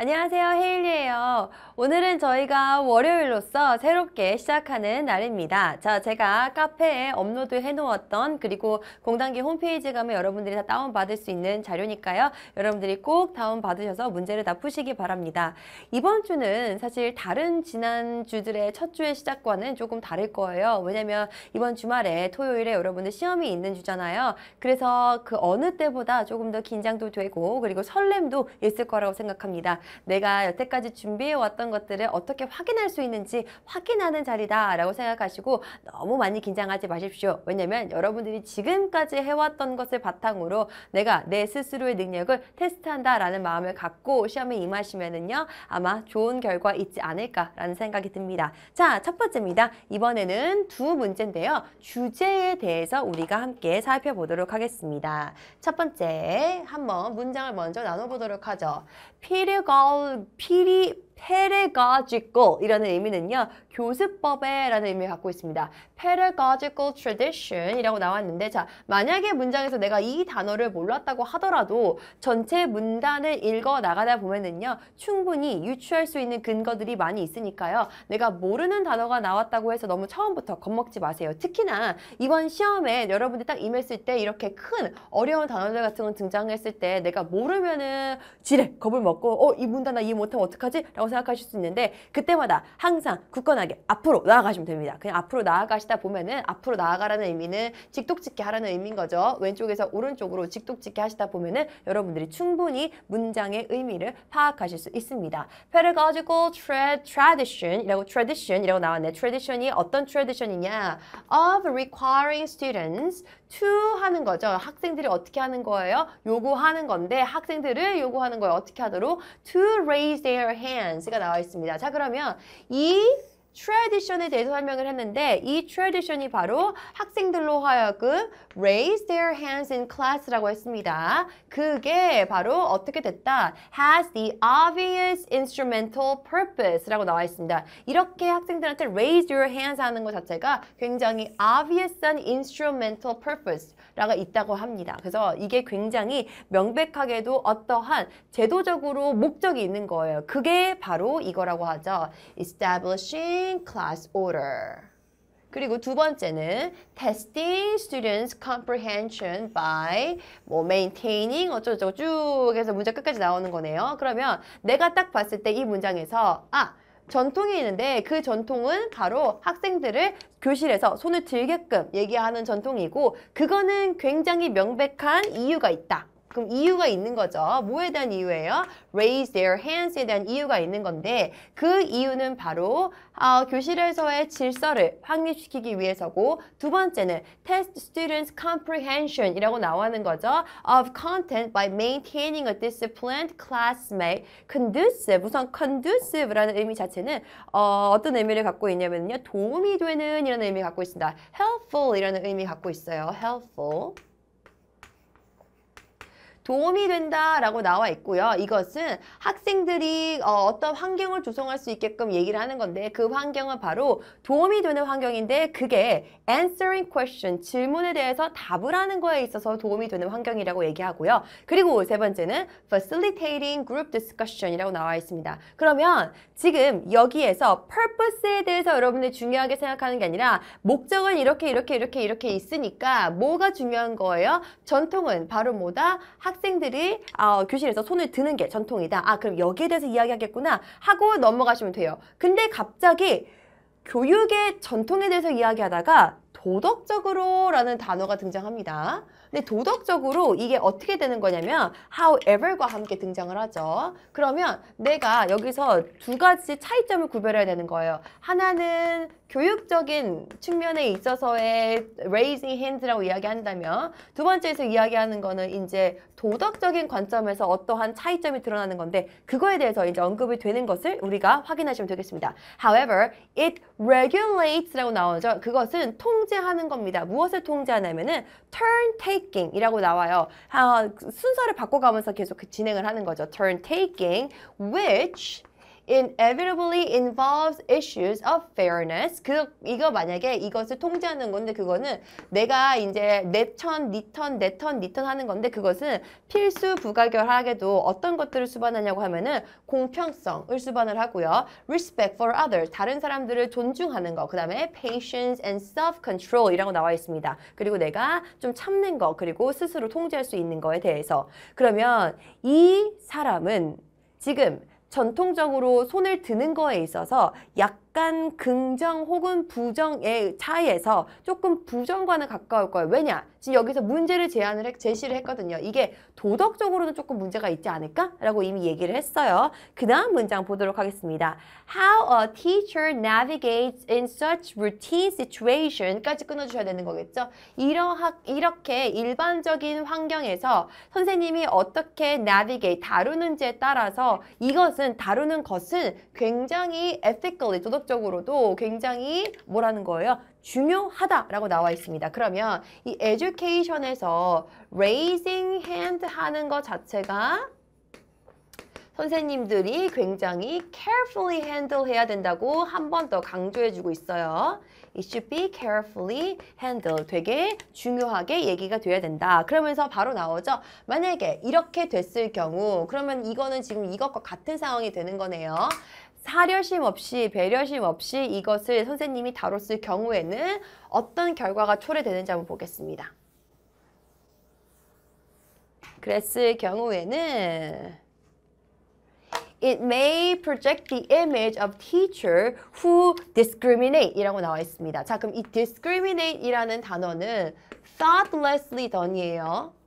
안녕하세요. 헤일리예요. 오늘은 저희가 월요일로서 새롭게 시작하는 날입니다. 자, 제가 카페에 업로드 해 놓았던 그리고 공단기 홈페이지 가면 여러분들이 다 다운받을 수 있는 자료니까요. 여러분들이 꼭 다운받으셔서 문제를 다 푸시기 바랍니다. 이번 주는 사실 다른 지난 주들의 첫 주의 시작과는 조금 다를 거예요. 왜냐면 이번 주말에 토요일에 여러분들 시험이 있는 주잖아요. 그래서 그 어느 때보다 조금 더 긴장도 되고 그리고 설렘도 있을 거라고 생각합니다. 내가 여태까지 준비해 왔던 것들을 어떻게 확인할 수 있는지 확인하는 자리다라고 생각하시고 너무 많이 긴장하지 마십시오. 왜냐면 여러분들이 지금까지 해왔던 것을 바탕으로 내가 내 스스로의 능력을 테스트한다라는 마음을 갖고 시험에 임하시면은요 아마 좋은 결과 있지 않을까라는 생각이 듭니다. 자, 첫 번째입니다. 이번에는 두 문제인데요. 주제에 대해서 우리가 함께 살펴보도록 하겠습니다. 첫 번째, 한번 문장을 먼저 나눠보도록 하죠. 피리걸, 피리, pedagogical 이라는 의미는요. 교습법에 라는 의미를 갖고 있습니다. pedagogical tradition 이라고 나왔는데 자 만약에 문장에서 내가 이 단어를 몰랐다고 하더라도 전체 문단을 읽어 나가다 보면은요. 충분히 유추할 수 있는 근거들이 많이 있으니까요. 내가 모르는 단어가 나왔다고 해서 너무 처음부터 겁먹지 마세요. 특히나 이번 시험에 여러분들이 딱 임했을 때 이렇게 큰 어려운 단어들 같은 건 등장했을 때 내가 모르면은 지레 겁을 먹고 어 이 문단 나 이해 못하면 어떡하지? 라고 생각하실 수 있는데 그때마다 항상 굳건하게 앞으로 나아가시면 됩니다. 그냥 앞으로 나아가시다 보면은 앞으로 나아가라는 의미는 직독짓기 하라는 의미인 거죠. 왼쪽에서 오른쪽으로 직독짓기 하시다 보면은 여러분들이 충분히 문장의 의미를 파악하실 수 있습니다. pedagogical tra tradition이라고 tradition이라고 나왔네. tradition이 어떤 tradition이냐? of requiring students to 하는 거죠. 학생들이 어떻게 하는 거예요? 요구하는 건데 학생들을 요구하는 거예요. 어떻게 하도록? to raise their hands 가 나와 있습니다. 자 그러면 이 tradition에 대해서 설명을 했는데 이 tradition이 바로 학생들로 하여금 raise their hands in class라고 했습니다. 그게 바로 어떻게 됐다? has the obvious instrumental purpose라고 나와 있습니다. 이렇게 학생들한테 raise your hands 하는 것 자체가 굉장히 obvious한 instrumental purpose 라가 있다고 합니다. 그래서 이게 굉장히 명백하게도 어떠한 제도적으로 목적이 있는 거예요. 그게 바로 이거라고 하죠. establishing class order. 그리고 두 번째는 testing students comprehension by 뭐 maintaining 어쩌고저쩌고 쭉 해서 문장 끝까지 나오는 거네요. 그러면 내가 딱 봤을 때 이 문장에서 아 전통이 있는데 그 전통은 바로 학생들을 교실에서 손을 들게끔 얘기하는 전통이고 그거는 굉장히 명백한 이유가 있다. 그럼 이유가 있는 거죠. 뭐에 대한 이유예요? raise their hands에 대한 이유가 있는 건데 그 이유는 바로 어, 교실에서의 질서를 확립시키기 위해서고 두 번째는 test students comprehension 이라고 나오는 거죠. of content by maintaining a disciplined classmate conducive 우선 conducive라는 의미 자체는 어, 어떤 의미를 갖고 있냐면요. 도움이 되는 이라는 의미 갖고 있습니다. helpful 이라는 의미 갖고 있어요. helpful 도움이 된다라고 나와 있고요. 이것은 학생들이 어, 떤 환경을 조성할 수 있게끔 얘기를 하는 건데 그 환경은 바로 도움이 되는 환경인데 그게 answering question, 질문에 대해서 답을 하는 거에 있어서 도움이 되는 환경이라고 얘기하고요. 그리고 세 번째는 facilitating group discussion이라고 나와 있습니다. 그러면 지금 여기에서 purpose에 대해서 여러분들이 중요하게 생각하는 게 아니라 목적은 이렇게 이렇게 이렇게 이렇게 있으니까 뭐가 중요한 거예요? 전통은 바로 뭐다? 학 학생들이 어, 교실에서 손을 드는 게 전통이다. 아 그럼 여기에 대해서 이야기하겠구나 하고 넘어가시면 돼요. 근데 갑자기 교육의 전통에 대해서 이야기하다가 도덕적으로라는 단어가 등장합니다. 근데 도덕적으로 이게 어떻게 되는 거냐면 however과 함께 등장을 하죠. 그러면 내가 여기서 두 가지 차이점을 구별해야 되는 거예요. 하나는 교육적인 측면에 있어서의 raising hands라고 이야기한다면 두 번째에서 이야기하는 거는 이제 도덕적인 관점에서 어떠한 차이점이 드러나는 건데 그거에 대해서 이제 언급이 되는 것을 우리가 확인하시면 되겠습니다. However, it regulates라고 나오죠. 그것은 통제하는 겁니다. 무엇을 통제하냐면은 turn taking이라고 나와요. 아, 순서를 바꿔가면서 계속 그 진행을 하는 거죠. turn taking, which inevitably involves issues of fairness. 그 이거 만약에 이것을 통제하는 건데 그거는 내가 이제 내 턴, 니 턴, 내 턴, 니턴 하는 건데 그것은 필수 부가결하게도 어떤 것들을 수반하냐고 하면은 공평성을 수반을 하고요. respect for others. 다른 사람들을 존중하는 거. 그다음에 patience and self-control이라고 나와 있습니다. 그리고 내가 좀 참는 거 그리고 스스로 통제할 수 있는 거에 대해서 그러면 이 사람은 지금 전통적으로 손을 드는 거에 있어서 약 간 긍정 혹은 부정의 차이에서 조금 부정과는 가까울 거예요. 왜냐? 지금 여기서 문제를 제안을 했, 제시를 했거든요. 이게 도덕적으로는 조금 문제가 있지 않을까 라고 이미 얘기를 했어요. 그 다음 문장 보도록 하겠습니다. How a teacher navigates in such routine situation까지 끊어주셔야 되는 거겠죠. 이러하, 이렇게 일반적인 환경에서 선생님이 어떻게 navigate, 다루는지에 따라서 이것은 다루는 것은 굉장히 ethically, 도덕 적으로도 굉장히 뭐라는 거예요? 중요하다라고 나와 있습니다. 그러면 이 education에서 raising hand 하는 것 자체가 선생님들이 굉장히 carefully handle 해야 된다고 한 번 더 강조해주고 있어요. It should be carefully handled. 되게 중요하게 얘기가 돼야 된다. 그러면서 바로 나오죠. 만약에 이렇게 됐을 경우 그러면 이거는 지금 이것과 같은 상황이 되는 거네요. 사려심 없이 배려심 없이 이것을 선생님이 다뤘을 경우에는 어떤 결과가 초래되는지 한번 보겠습니다. 그랬을 경우에는 It may project the image of teacher who discriminate 이라고 나와 있습니다. 자, 그럼 이 discriminate 이라는 단어는 thoughtlessly done이에요.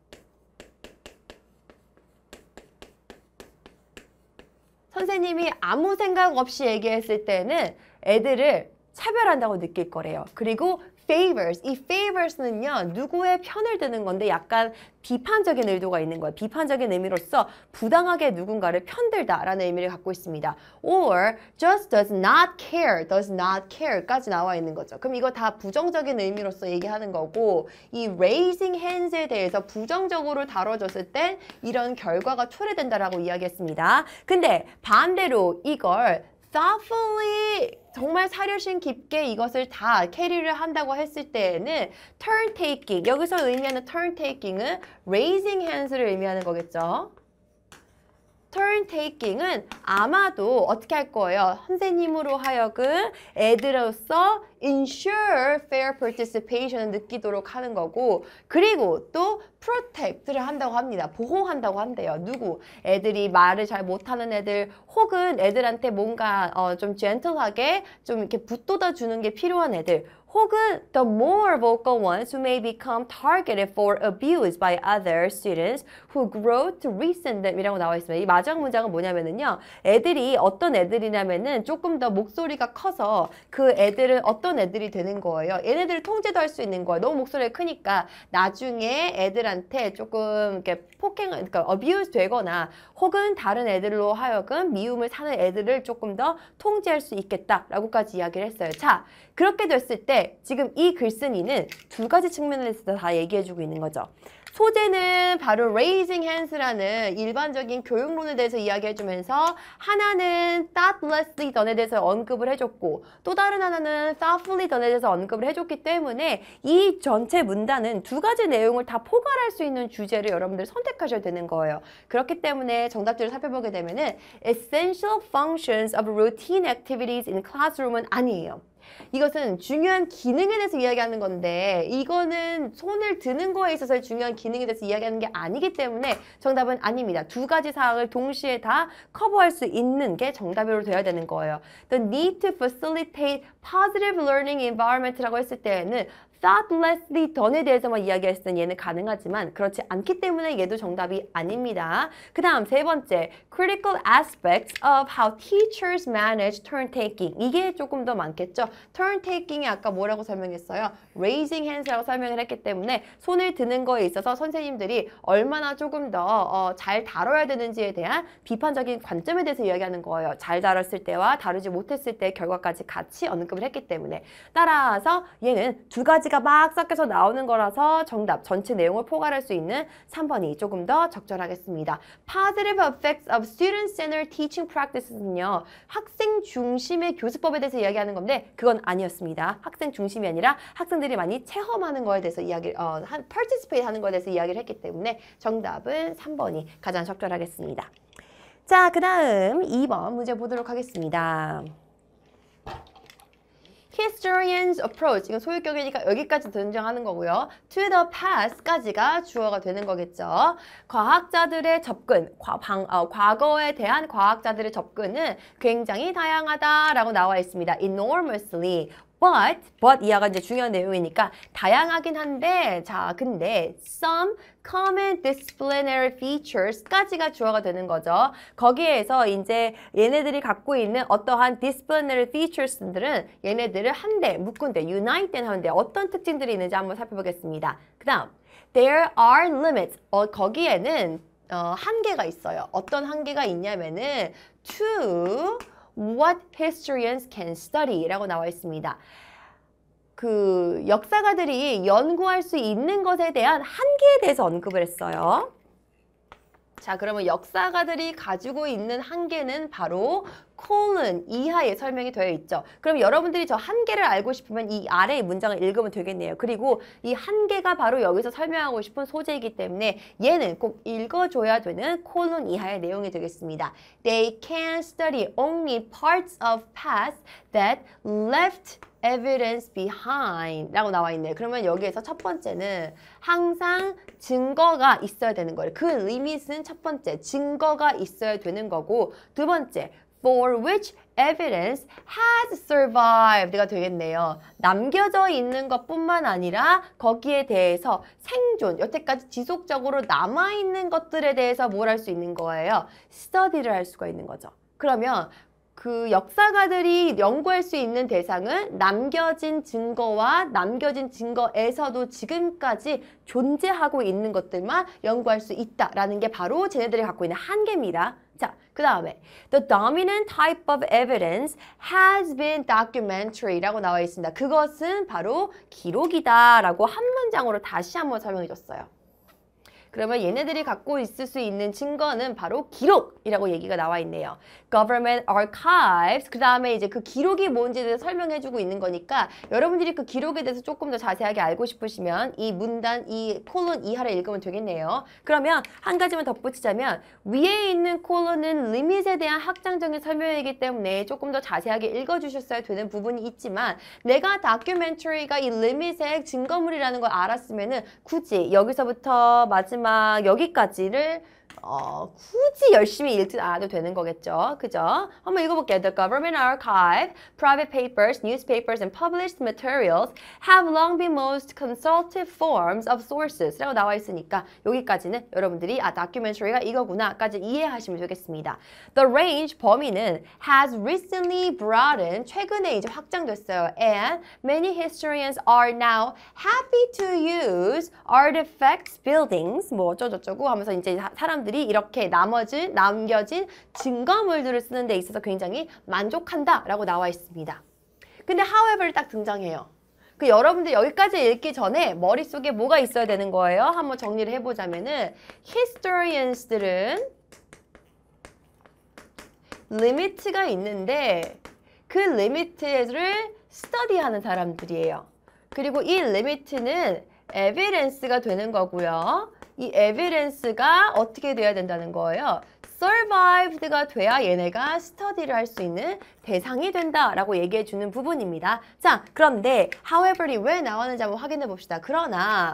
선생님이 아무 생각 없이 얘기했을 때는 애들을 차별한다고 느낄 거래요. 그리고 favors. 이 favors는요, 누구의 편을 드는 건데 약간 비판적인 의도가 있는 거예요. 비판적인 의미로서 부당하게 누군가를 편들다라는 의미를 갖고 있습니다. or just does not care, does not care까지 나와 있는 거죠. 그럼 이거 다 부정적인 의미로서 얘기하는 거고 이 raising hands에 대해서 부정적으로 다뤄졌을 때 이런 결과가 초래된다라고 이야기했습니다. 근데 반대로 이걸 thoughtfully 정말 사려심 깊게 이것을 다 캐리를 한다고 했을 때에는 turn taking 여기서 의미하는 turn taking은 raising hands를 의미하는 거겠죠. Turn taking은 아마도 어떻게 할 거예요? 선생님으로 하여금 애들로서 ensure fair participation을 느끼도록 하는 거고 그리고 또 protect를 한다고 합니다. 보호한다고 한대요. 누구? 애들이 말을 잘 못하는 애들 혹은 애들한테 뭔가 어, 좀 gentle하게 좀 이렇게 붙돋아 주는 게 필요한 애들 혹은 the more vocal ones who may become targeted for abuse by other students who grow to resent them 이라고 나와 있습니다. 이 마지막 문장은 뭐냐면은요. 애들이 어떤 애들이냐면은 조금 더 목소리가 커서 그 애들은 어떤 애들이 되는 거예요. 얘네들을 통제도 할 수 있는 거예요. 너무 목소리가 크니까 나중에 애들한테 조금 이렇게 폭행, 그러니까 abuse 되거나 혹은 다른 애들로 하여금 미움을 사는 애들을 조금 더 통제할 수 있겠다라고까지 이야기를 했어요. 자, 그렇게 됐을 때 지금 이 글쓴이는 두 가지 측면에서 다 얘기해주고 있는 거죠. 소재는 바로 raising hands라는 일반적인 교육론에 대해서 이야기해주면서 하나는 thoughtlessly done에 대해서 언급을 해줬고 또 다른 하나는 thoughtfully done에 대해서 언급을 해줬기 때문에 이 전체 문단은 두 가지 내용을 다 포괄할 수 있는 주제를 여러분들 선택하셔야 되는 거예요. 그렇기 때문에 정답들을 살펴보게 되면은 essential functions of routine activities in classroom은 아니에요. 이것은 중요한 기능에 대해서 이야기하는 건데 이거는 손을 드는 거에 있어서 중요한 기능에 대해서 이야기하는 게 아니기 때문에 정답은 아닙니다. 두 가지 사항을 동시에 다 커버할 수 있는 게 정답으로 되어야 되는 거예요. The need to facilitate positive learning environment라고 했을 때에는 thoughtlessly done에 대해서만 이야기했을 땐 얘는 가능하지만 그렇지 않기 때문에 얘도 정답이 아닙니다. 그 다음 세 번째, critical aspects of how teachers manage turn taking. 이게 조금 더 많겠죠. turn taking이 아까 뭐라고 설명했어요? raising hands라고 설명을 했기 때문에 손을 드는 거에 있어서 선생님들이 얼마나 조금 더잘 어, 다뤄야 되는지에 대한 비판적인 관점에 대해서 이야기하는 거예요. 잘 다뤘을 때와 다루지 못했을 때 결과까지 같이 언급을 했기 때문에 따라서 얘는 두 가지 가지가 막 섞여서 나오는 거라서 정답 전체 내용을 포괄할 수 있는 3번이 조금 더 적절하겠습니다. Positive effects of student-centered teaching practices는요. 학생 중심의 교수법에 대해서 이야기하는 건데 그건 아니었습니다. 학생 중심이 아니라 학생들이 많이 체험하는 거에 대해서 이야기, 어, 한, participate 하는 거에 대해서 이야기를 했기 때문에 정답은 3번이 가장 적절하겠습니다. 자, 그 다음 2번 문제 보도록 하겠습니다. Historian's approach 이건 소유격이니까 여기까지 등장하는 거고요. to the past까지가 주어가 되는 거겠죠. 과학자들의 접근, 과, 방, 어, 과거에 대한 과학자들의 접근은 굉장히 다양하다라고 나와 있습니다. enormously But, but 이하가 이제 중요한 내용이니까 다양하긴 한데 자 근데 some common disciplinary features까지가 주어가 되는 거죠. 거기에서 이제 얘네들이 갖고 있는 어떠한 disciplinary features들은 얘네들을 한데 묶은데 unite된 하는데 어떤 특징들이 있는지 한번 살펴보겠습니다. 그 다음 there are limits 어, 거기에는 어, 한계가 있어요. 어떤 한계가 있냐면은 to what historians can study 라고 나와 있습니다. 그 역사가들이 연구할 수 있는 것에 대한 한계에 대해서 언급을 했어요. 자, 그러면 역사가들이 가지고 있는 한계는 바로 콜은 이하에 설명이 되어 있죠. 그럼 여러분들이 저 한계를 알고 싶으면 이 아래의 문장을 읽으면 되겠네요. 그리고 이 한계가 바로 여기서 설명하고 싶은 소재이기 때문에 얘는 꼭 읽어줘야 되는 콜론 이하의 내용이 되겠습니다. They can study only parts of past that left evidence behind 라고 나와 있네요. 그러면 여기에서 첫 번째는 항상 증거가 있어야 되는 거예요. 그 리밋은 첫 번째 증거가 있어야 되는 거고 두 번째 for which evidence has survived가 되겠네요. 남겨져 있는 것뿐만 아니라 거기에 대해서 생존, 여태까지 지속적으로 남아있는 것들에 대해서 뭘 할 수 있는 거예요? 스터디를 할 수가 있는 거죠. 그러면 그 역사가들이 연구할 수 있는 대상은 남겨진 증거와 남겨진 증거에서도 지금까지 존재하고 있는 것들만 연구할 수 있다라는 게 바로 쟤네들이 갖고 있는 한계입니다. 자, 그 다음에 The dominant type of evidence has been documentary라고 나와 있습니다. 그것은 바로 기록이다 라고 한 문장으로 다시 한번 설명해 줬어요. 그러면 얘네들이 갖고 있을 수 있는 증거는 바로 기록이라고 얘기가 나와 있네요. Government Archives 그 다음에 이제 그 기록이 뭔지에 대해서 설명해주고 있는 거니까 여러분들이 그 기록에 대해서 조금 더 자세하게 알고 싶으시면 이 문단 이 콜론 이하를 읽으면 되겠네요. 그러면 한 가지만 덧붙이자면 위에 있는 콜론은 리밋에 대한 확장적인 설명이기 때문에 조금 더 자세하게 읽어주셨어야 되는 부분이 있지만 내가 다큐멘터리가 이 리밋의 증거물이라는 걸 알았으면은 굳이 여기서부터 마지막 마지막 여기까지를 어, 굳이 열심히 읽지 않아도 되는 거겠죠. 그죠? 한번 읽어볼게요. The government archive, private papers, newspapers, and published materials have long been most consultative forms of sources 라고 나와 있으니까 여기까지는 여러분들이 아, documentary가 이거구나 까지 이해하시면 되겠습니다. The range, 범위는 has recently broadened, 최근에 이제 확장됐어요. And many historians are now happy to use artifacts, buildings, 뭐 어쩌고저쩌고 하면서 이제 사람들이 사람들이 이렇게 나머진, 남겨진 증거물들을 쓰는 데 있어서 굉장히 만족한다라고 나와 있습니다. 근데 however 딱 등장해요. 그 여러분들 여기까지 읽기 전에 머릿속에 뭐가 있어야 되는 거예요? 한번 정리를 해보자면은 historians들은 리미트가 있는데 그 리미트를 스터디하는 사람들이에요. 그리고 이 리미트는 에비덴스가 되는 거고요. 이 에비덴스가 어떻게 돼야 된다는 거예요? survived가 돼야 얘네가 스터디를 할 수 있는 대상이 된다라고 얘기해 주는 부분입니다. 자, 그런데 however이 왜 나왔는지 한번 확인해 봅시다. 그러나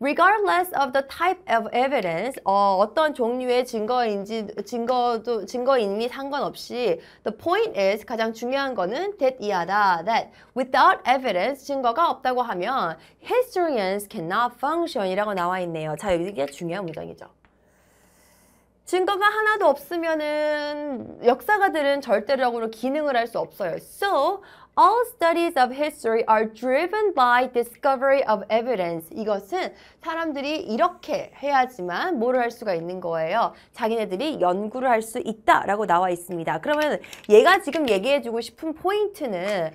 regardless of the type of evidence, 어, 어떤 종류의 증거인지, 증거도, 증거인이 상관없이 the point is 가장 중요한 거는 that 이하다. that without evidence, 증거가 없다고 하면 historians cannot function 이라고 나와 있네요. 자, 이게 중요한 문장이죠. 증거가 하나도 없으면은 역사가들은 절대적으로 기능을 할 수 없어요. So, All studies of history are driven by discovery of evidence. 이것은 사람들이 이렇게 해야지만 뭐를 할 수가 있는 거예요. 자기네들이 연구를 할 수 있다라고 나와 있습니다. 그러면 얘가 지금 얘기해주고 싶은 포인트는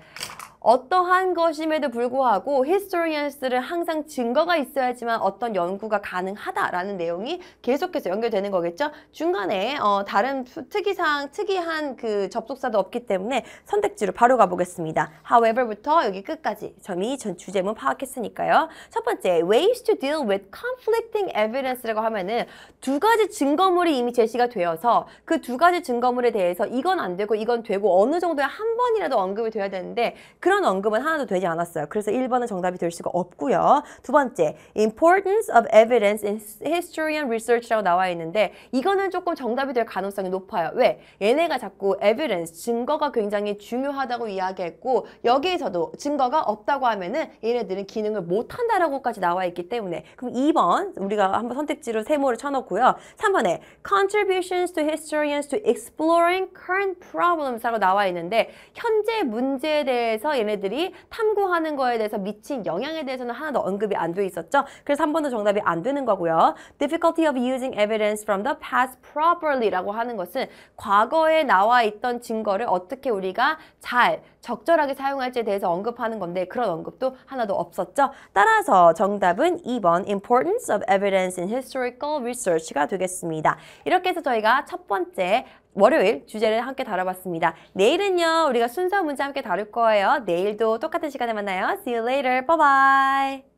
어떠한 것임에도 불구하고 historians들은 항상 증거가 있어야지만 어떤 연구가 가능하다라는 내용이 계속해서 연결되는 거겠죠. 중간에 어, 다른 투- 특이사항, 특이한 그 접속사도 없기 때문에 선택지로 바로 가보겠습니다. However부터 여기 끝까지 점이 전 주제문 파악했으니까요. 첫 번째, ways to deal with conflicting evidence라고 하면은 두 가지 증거물이 이미 제시가 되어서 그 두 가지 증거물에 대해서 이건 안 되고 이건 되고 어느 정도의 한 번이라도 언급이 돼야 되는데 그런 언급은 하나도 되지 않았어요. 그래서 1번은 정답이 될 수가 없고요. 두 번째, importance of evidence in history and research라고 나와 있는데 이거는 조금 정답이 될 가능성이 높아요. 왜? 얘네가 자꾸 evidence, 증거가 굉장히 중요하다고 이야기했고 여기에서도 증거가 없다고 하면은 얘네들은 기능을 못한다라고까지 나와 있기 때문에 그럼 2번 우리가 한번 선택지로 세모를 쳐놓고요. 3번에 contributions to historians to exploring current problems라고 나와 있는데 현재 문제에 대해서 얘네들이 탐구하는 거에 대해서 미친 영향에 대해서는 하나도 언급이 안 돼 있었죠. 그래서 3번도 정답이 안 되는 거고요. difficulty of using evidence from the past properly라고 하는 것은 과거에 나와 있던 증거를 어떻게 우리가 잘 적절하게 사용할지에 대해서 언급하는 건데 그런 언급도 하나도 없었죠. 따라서 정답은 2번 importance of evidence in historical research가 되겠습니다. 이렇게 해서 저희가 첫 번째 월요일 주제를 함께 다뤄봤습니다. 내일은요 우리가 순서 문제 함께 다룰 거예요. 내일도 똑같은 시간에 만나요. See you later. Bye bye.